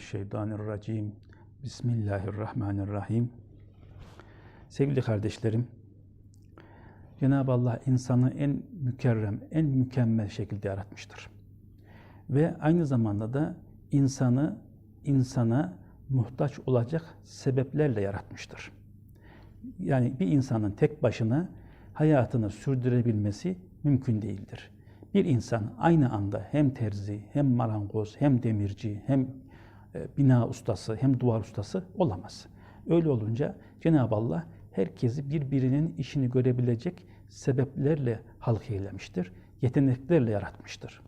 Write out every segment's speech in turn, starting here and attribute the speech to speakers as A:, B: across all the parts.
A: Euzubillahimineşşeytanirracim. Bismillahirrahmanirrahim. Sevgili kardeşlerim, Cenab-ı Allah insanı en mükerrem, en mükemmel şekilde yaratmıştır. Ve aynı zamanda da insanı insana muhtaç olacak sebeplerle yaratmıştır. Yani bir insanın tek başına hayatını sürdürebilmesi mümkün değildir. Bir insan aynı anda hem terzi, hem marangoz, hem demirci, hem bina ustası, hem duvar ustası olamaz. Öyle olunca Cenab-ı Allah herkesi birbirinin işini görebilecek sebeplerle halk eylemiştir. Yeteneklerle yaratmıştır.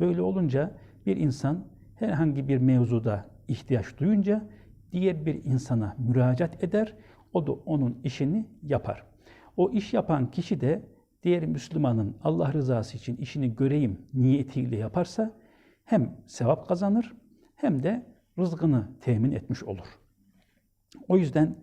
A: Böyle olunca bir insan herhangi bir mevzuda ihtiyaç duyunca diğer bir insana müracaat eder, o da onun işini yapar. O iş yapan kişi de diğer Müslümanın Allah rızası için işini göreyim niyetiyle yaparsa hem sevap kazanır hem de rızkını temin etmiş olur. O yüzden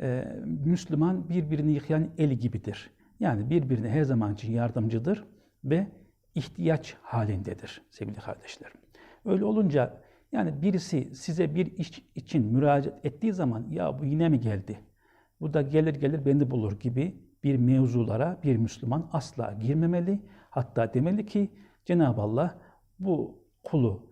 A: e, Müslüman birbirini yıkayan el gibidir. Yani birbirine her zaman için yardımcıdır ve ihtiyaç halindedir sevgili kardeşlerim. Öyle olunca yani birisi size bir iş için müracaat ettiği zaman ya bu yine mi geldi? Bu da gelir gelir beni bulur gibi bir mevzulara bir Müslüman asla girmemeli. Hatta demeli ki Cenab-ı Allah bu kulu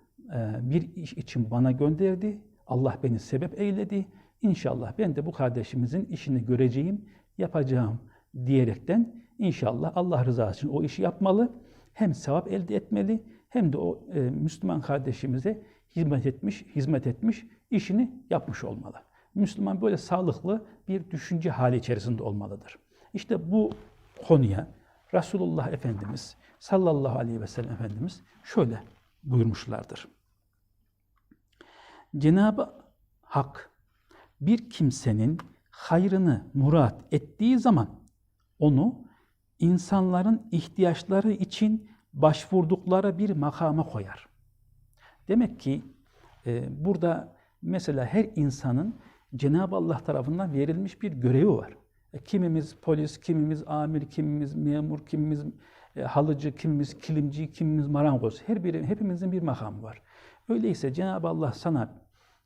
A: bir iş için bana gönderdi. Allah beni sebep eyledi. İnşallah ben de bu kardeşimizin işini göreceğim, yapacağım diyerekten inşallah Allah rızası için o işi yapmalı. Hem sevap elde etmeli hem de o e, Müslüman kardeşimize hizmet etmiş, hizmet etmiş, işini yapmış olmalı. Müslüman böyle sağlıklı bir düşünce hali içerisinde olmalıdır. İşte bu konuya Resulullah Efendimiz sallallahu aleyhi ve sellem Efendimiz şöyle buyurmuşlardır. Cenab-ı Hak bir kimsenin hayrını murat ettiği zaman onu insanların ihtiyaçları için başvurdukları bir makama koyar. Demek ki e, burada mesela her insanın Cenab-ı Allah tarafından verilmiş bir görevi var. E, kimimiz polis, kimimiz amir, kimimiz memur, kimimiz e, halıcı, kimimiz kilimci, kimimiz marangoz. Her biri, hepimizin bir makamı var. Öyleyse Cenab-ı Allah sana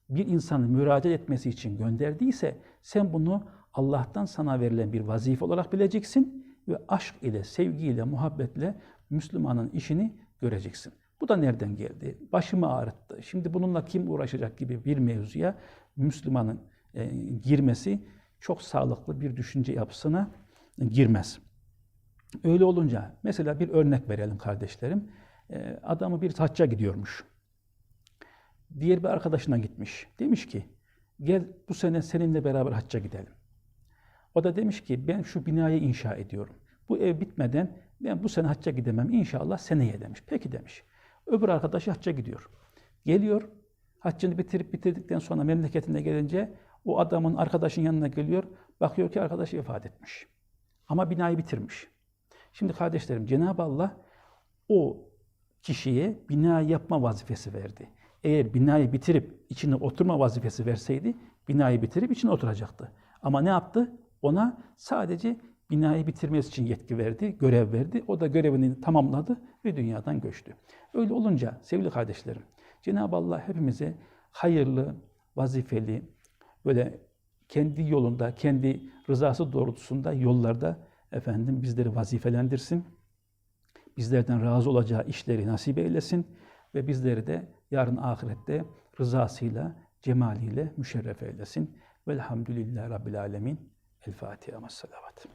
A: bir insanı müracaat etmesi için gönderdiyse sen bunu Allah'tan sana verilen bir vazife olarak bileceksin ve aşk ile, sevgiyle, muhabbetle Müslümanın işini göreceksin. Bu da nereden geldi? Başımı ağrıttı. Şimdi bununla kim uğraşacak gibi bir mevzuya Müslümanın e, girmesi çok sağlıklı bir düşünce yapısına girmez. Öyle olunca mesela bir örnek verelim kardeşlerim. E, adamı bir hacca gidiyormuş. Diğer bir arkadaşına gitmiş. Demiş ki gel bu sene seninle beraber hacca gidelim. O da demiş ki ben şu binayı inşa ediyorum. Bu ev bitmeden ben bu sene hacca gidemem. İnşallah seneye demiş. Peki demiş. Öbür arkadaşı hacca gidiyor. Geliyor. Haccını bitirip bitirdikten sonra memleketine gelince o adamın arkadaşın yanına geliyor. Bakıyor ki arkadaş vefat etmiş. Ama binayı bitirmiş. Şimdi kardeşlerim Cenab-ı Allah o kişiye bina yapma vazifesi verdi. Eğer binayı bitirip içine oturma vazifesi verseydi binayı bitirip içine oturacaktı. Ama ne yaptı? Ona sadece binayı bitirmesi için yetki verdi, görev verdi. O da görevini tamamladı ve dünyadan göçtü. Öyle olunca sevgili kardeşlerim, Cenab-ı Allah hepimize hayırlı, vazifeli, böyle kendi yolunda, kendi rızası doğrultusunda yollarda efendim bizleri vazifelendirsin. Bizlerden razı olacağı işleri nasip eylesin ve bizleri de yarın ahirette rızasıyla, cemaliyle müşerref eylesin. Velhamdülillahi Rabbil Alemin. El Fatiha. Salavat.